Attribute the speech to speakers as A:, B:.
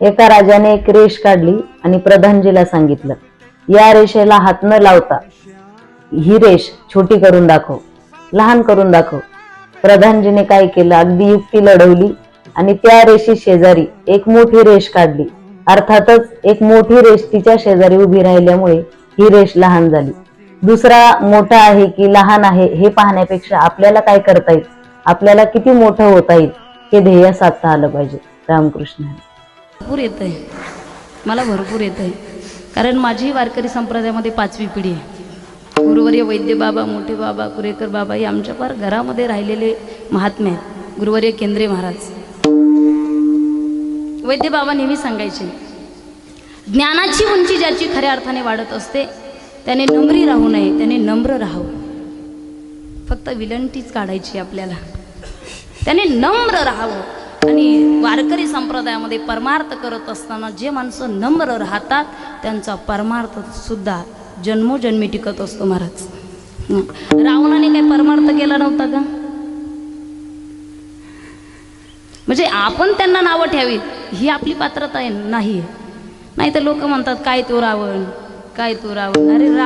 A: एका राजाने एक रेष काढली आणि प्रधानजीला सांगितलं या रेषेला हात न लावता ही रेष छोटी करून दाखव लहान करून दाखव. प्रधानजीने काय केलं अगदी युक्ती लढवली आणि त्या रेषी शेजारी एक मोठी रेष काढली. अर्थातच एक मोठी रेष तिच्या शेजारी उभी राहिल्यामुळे ही रेष लहान झाली. दुसरा मोठा आहे की लहान आहे हे पाहण्यापेक्षा आपल्याला काय करता येईल? आपल्याला किती मोठं होता येईल? हे ध्येय साधता आलं पाहिजे. रामकृष्ण.
B: भरपूर येत आहे मला भरपूर येत आहे कारण माझी वारकरी संप्रदायामध्ये पाचवी पिढी आहे. गुरुवर्य वैद्य बाबा मोठे बाबा कुरेकर बाबा हे आमच्या फार घरामध्ये राहिलेले महात्मे आहेत. गुरुवर्य केंद्रे महाराज. वैद्य बाबा नेहमी सांगायचे ज्ञानाची उंची ज्याची खऱ्या अर्थाने वाढत असते त्याने नम्री राहू नये त्याने नम्र राहावं. फक्त विलंटीच काढायची आपल्याला. त्याने नम्र राहावं. आणि वारकरी संप्रदायामध्ये परमार्थ करत असताना जे माणसं नम्र राहतात त्यांचा परमार्थ सुद्धा जन्मोजन्मी टिकत असतो महाराज. रावणाने काही परमार्थ केला नव्हता का? म्हणजे आपण त्यांना नावं ठेवी ही आपली पात्रता आहे नाही. नाही तर लोक म्हणतात काय तो रावण? काय तो रावण? अरे